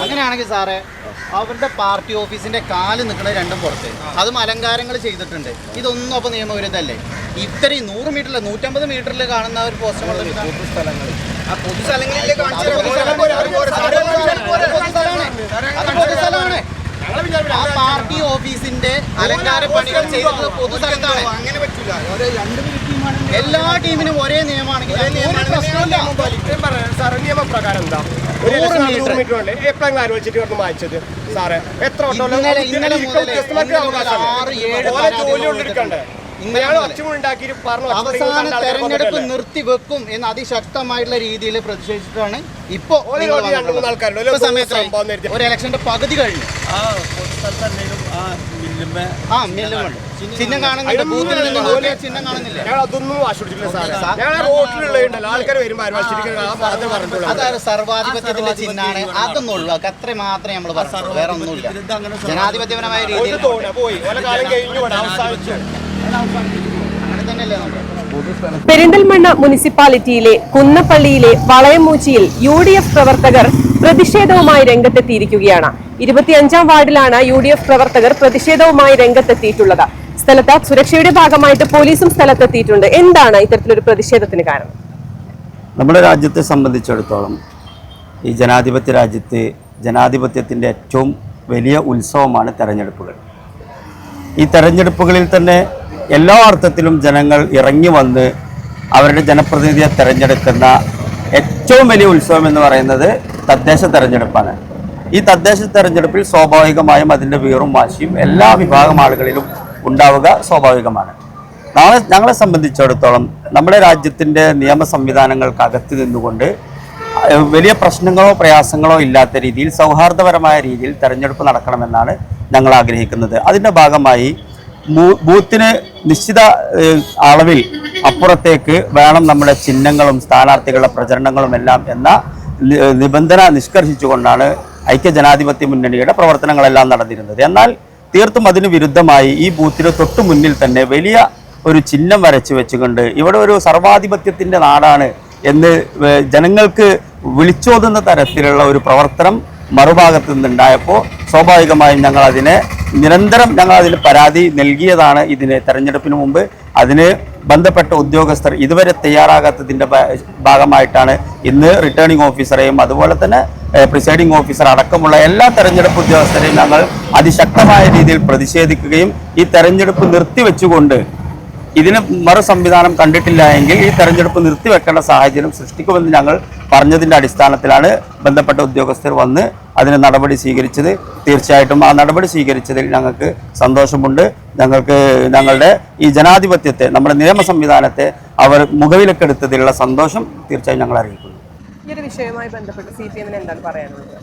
അങ്ങനെയാണെങ്കിൽ സാറേ അവരുടെ പാർട്ടി ഓഫീസിന്റെ കാൽ നിൽക്കുന്ന രണ്ടും പുറത്ത് അതും അലങ്കാരങ്ങൾ ചെയ്തിട്ടുണ്ട് ഇതൊന്നും അപ്പൊ നിയമവിരുദ്ധല്ലേ ഇത്രയും നൂറ് മീറ്ററിൽ നൂറ്റമ്പത് മീറ്ററിൽ കാണുന്ന ഒരു പോസ്റ്റർ പൊതുസ്ഥലമാണ് ആ പാർട്ടി ഓഫീസിന്റെ അലങ്കാര പണികൾ ചെയ്തത് പൊതുസ്ഥലത്താണ് അങ്ങനെ പറ്റില്ല എല്ലാ ടീമിനും ഒരേ നിയമമാണെങ്കിൽ സാറേ നിയമപ്രകാരം എന്താ? വായിച്ചത് സാറേ എത്ര ഇന്നലെ- ഇന്നലെ ഏഴ് ജോലി കൊണ്ടിരിക്കണ്ടേ? അവസാന തെരഞ്ഞെടുപ്പ് നിർത്തി നിർത്തിവെക്കും എന്ന് അതിശക്തമായിട്ടുള്ള രീതിയിൽ പ്രതിഷേധിച്ചിട്ടാണ് ഇപ്പൊ സമയത്ത് ഒരു ഇലക്ഷന്റെ പകുതി കഴിഞ്ഞു. ആ മില്ലുമുണ്ട് ചിഹ്നം കാണുന്നില്ല. ബൂത്തിൽ നിന്ന് ചിഹ്നം കാണുന്നില്ല. അതൊരു സർവാധിപത്യത്തിന്റെ ചിഹ്നാണ്. അതൊന്നും ഒഴിവാക്കുക അത്ര മാത്രമേ നമ്മൾ പറഞ്ഞു വേറെ ഒന്നുമില്ല ജനാധിപത്യപരമായ ഒരു രീതിയിൽ പെരിന്തൽമണ്ണ മുനിസിപ്പാലിറ്റിയിലെ കുന്നപ്പള്ളിയിലെ വളയമൂച്ചിയിൽ യു ഡി എഫ് പ്രവർത്തകർ പ്രതിഷേധവുമായി രംഗത്തെത്തിയിരിക്കുകയാണ്. ഇരുപത്തിയഞ്ചാം വാർഡിലാണ് യു ഡി എഫ് പ്രവർത്തകർ പ്രതിഷേധവുമായി രംഗത്തെത്തിയിട്ടുള്ളത്. സ്ഥലത്ത് സുരക്ഷയുടെ ഭാഗമായിട്ട് പോലീസും സ്ഥലത്തെത്തിയിട്ടുണ്ട്. എന്താണ് ഇത്തരത്തിലൊരു പ്രതിഷേധത്തിന് കാരണം? നമ്മുടെ രാജ്യത്തെ സംബന്ധിച്ചിടത്തോളം ഈ ജനാധിപത്യ രാജ്യത്ത് ജനാധിപത്യത്തിന്റെ ഏറ്റവും വലിയ ഉത്സവമാണ് തെരഞ്ഞെടുപ്പുകൾ. ഈ തെരഞ്ഞെടുപ്പുകളിൽ തന്നെ എല്ലാ അർത്ഥത്തിലും ജനങ്ങൾ ഇറങ്ങി വന്ന് അവരുടെ ജനപ്രതിനിധിയെ തിരഞ്ഞെടുക്കുന്ന ഏറ്റവും വലിയ ഉത്സവം എന്ന് പറയുന്നത് തദ്ദേശ തെരഞ്ഞെടുപ്പാണ്. ഈ തദ്ദേശ തെരഞ്ഞെടുപ്പിൽ സ്വാഭാവികമായും അതിന്റെ വീറും വാശിയും എല്ലാ വിഭാഗം ആളുകളിലും ഉണ്ടാവുക സ്വാഭാവികമാണ്. നാളെ ഞങ്ങളെ സംബന്ധിച്ചിടത്തോളം നമ്മുടെ രാജ്യത്തിന്റെ നിയമ സംവിധാനങ്ങൾക്കകത്ത് നിന്നുകൊണ്ട് വലിയ പ്രശ്നങ്ങളോ പ്രയാസങ്ങളോ ഇല്ലാത്ത രീതിയിൽ സൗഹാർദ്ദപരമായ രീതിയിൽ തെരഞ്ഞെടുപ്പ് നടക്കണമെന്നാണ് ഞങ്ങൾ ആഗ്രഹിക്കുന്നത്. അതിന്റെ ഭാഗമായി ബൂത്തിന് നിശ്ചിത അളവിൽ അപ്പുറത്തേക്ക് വേണം നമ്മുടെ ചിഹ്നങ്ങളും സ്ഥാനാർത്ഥികളുടെ പ്രചരണങ്ങളും എല്ലാം എന്ന നിബന്ധന നിഷ്കർഷിച്ചുകൊണ്ടാണ് ഐക്യ ജനാധിപത്യ മുന്നണിയുടെ പ്രവർത്തനങ്ങളെല്ലാം നടന്നിരുന്നത്. എന്നാൽ തീർത്തും അതിന് വിരുദ്ധമായി ഈ ബൂത്തിന് തൊട്ടു മുന്നിൽ തന്നെ വലിയ ഒരു ചിഹ്നം വരച്ചു വെച്ചുകൊണ്ട് ഇവിടെ ഒരു സർവാധിപത്യത്തിന്റെ നാടാണ് എന്ന് ജനങ്ങൾക്ക് വിളിച്ചോതുന്ന തരത്തിലുള്ള ഒരു പ്രവർത്തനം മറുഭാഗത്തു നിന്നുണ്ടായപ്പോൾ സ്വാഭാവികമായും ഞങ്ങൾ അതിനെ നിരന്തരം ഞങ്ങൾ അതിൽ പരാതി നൽകിയതാണ് ഇതിന് തെരഞ്ഞെടുപ്പിന് മുമ്പ്. അതിന് ബന്ധപ്പെട്ട ഉദ്യോഗസ്ഥർ ഇതുവരെ തയ്യാറാകാത്തതിന്റെ ഭാഗമായിട്ടാണ് ഇന്ന് റിട്ടേണിംഗ് ഓഫീസറെയും അതുപോലെ തന്നെ പ്രിസൈഡിംഗ് ഓഫീസർ അടക്കമുള്ള എല്ലാ തെരഞ്ഞെടുപ്പ് ഉദ്യോഗസ്ഥരെയും ഞങ്ങൾ അതിശക്തമായ രീതിയിൽ പ്രതിഷേധിക്കുകയും ഈ തെരഞ്ഞെടുപ്പ് നിർത്തിവെച്ചുകൊണ്ട് ഇതിന് മറു സംവിധാനം കണ്ടിട്ടില്ല എങ്കിൽ ഈ തെരഞ്ഞെടുപ്പ് നിർത്തിവെക്കേണ്ട സാഹചര്യം സൃഷ്ടിക്കുമെന്ന് ഞങ്ങൾ പറഞ്ഞതിന്റെ അടിസ്ഥാനത്തിലാണ് ബന്ധപ്പെട്ട ഉദ്യോഗസ്ഥർ വന്ന് അതിന് നടപടി സ്വീകരിച്ചത്. തീർച്ചയായിട്ടും ആ നടപടി സ്വീകരിച്ചതിൽ ഞങ്ങൾക്ക് സന്തോഷമുണ്ട്. ഞങ്ങൾക്ക് ഞങ്ങളുടെ ഈ ജനാധിപത്യത്തെ നമ്മുടെ നിയമ സംവിധാനത്തെ അവർ മുഖവിലക്കെടുത്തതിലുള്ള സന്തോഷം തീർച്ചയായും ഞങ്ങൾ അറിയിക്കുന്നു. ഈ ഒരു വിഷയവുമായി ബന്ധപ്പെട്ട് സി പി എമ്മിന് എന്താണ് പറയാനുള്ളത്?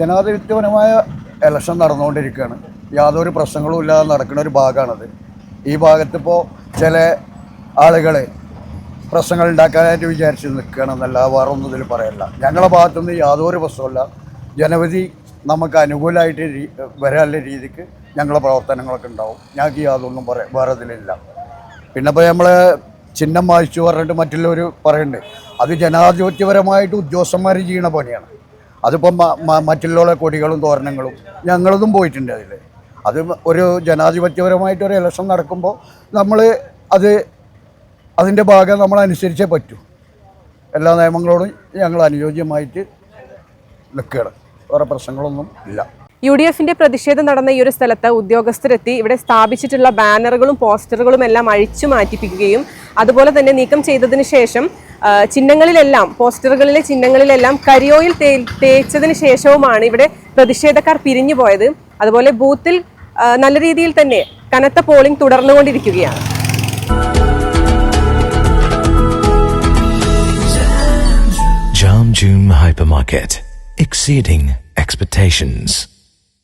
ജനാധിപത്യപരമായ ഇലക്ഷൻ നടന്നുകൊണ്ടിരിക്കുകയാണ്. യാതൊരു പ്രശ്നങ്ങളും ഇല്ലാതെ നടക്കുന്ന ഒരു ഭാഗമാണത്. ഈ ഭാഗത്തിപ്പോൾ ചില ആളുകൾ പ്രശ്നങ്ങൾ ഉണ്ടാക്കാനായിട്ട് വിചാരിച്ച് നിൽക്കുകയാണെന്നല്ല വേറെ ഒന്നും ഇതിൽ പറയല്ല. ഞങ്ങളുടെ ഭാഗത്തുനിന്ന് യാതൊരു പ്രശ്നമില്ല ജനവധി നമുക്ക് അനുകൂലമായിട്ട് വരാനുള്ള രീതിക്ക് ഞങ്ങളുടെ പ്രവർത്തനങ്ങളൊക്കെ ഉണ്ടാവും. ഞങ്ങൾക്ക് യാതൊന്നും പറയാം വേറെ ഇതിലില്ല. പിന്നെ ഇപ്പോൾ നമ്മൾ ചിഹ്നം വായിച്ചു പറഞ്ഞിട്ട് മറ്റുള്ളവർ പറയുന്നുണ്ട് അത് ജനാധിപത്യപരമായിട്ട് ഉദ്യോഗസ്ഥന്മാർ ചെയ്യുന്ന പണിയാണ്. അതിപ്പം മറ്റുള്ള കൊടികളും തോരണങ്ങളും ഞങ്ങളതും പോയിട്ടുണ്ട് അതിൽ അത് ഒരു ജനാധിപത്യപരമായിട്ട് ഒരു ഇലക്ഷൻ നടക്കുമ്പോൾ നമ്മൾ അത് അതിന്റെ ഭാഗം നമ്മൾ അനുസരിച്ചേ പറ്റൂ. എല്ലാ നിയമങ്ങളോടും ഞങ്ങൾ അനുയോജ്യമായിട്ട് നിൽക്കുകയാണ്. വേറെ പ്രശ്നങ്ങളൊന്നും ഇല്ല. യു ഡി എഫിന്റെ പ്രതിഷേധം നടന്ന ഈ ഒരു സ്ഥലത്ത് ഉദ്യോഗസ്ഥരെത്തി ഇവിടെ സ്ഥാപിച്ചിട്ടുള്ള ബാനറുകളും പോസ്റ്ററുകളും എല്ലാം അഴിച്ചു മാറ്റിപ്പിക്കുകയും അതുപോലെ തന്നെ നീക്കം ചെയ്തതിന് ശേഷം ചിഹ്നങ്ങളിലെല്ലാം പോസ്റ്ററുകളിലെ ചിഹ്നങ്ങളിലെല്ലാം കരിയോയിൽ തേച്ചതിന് ശേഷവുമാണ് ഇവിടെ പ്രതിഷേധക്കാർ പിരിഞ്ഞു പോയത് അതുപോലെ ബൂത്തിൽ നല്ല രീതിയിൽ തന്നെ കനത്ത പോളിംഗ് തുടർന്നുകൊണ്ടിരിക്കുകയാണ് Jam Hypermarket. Exceeding expectations.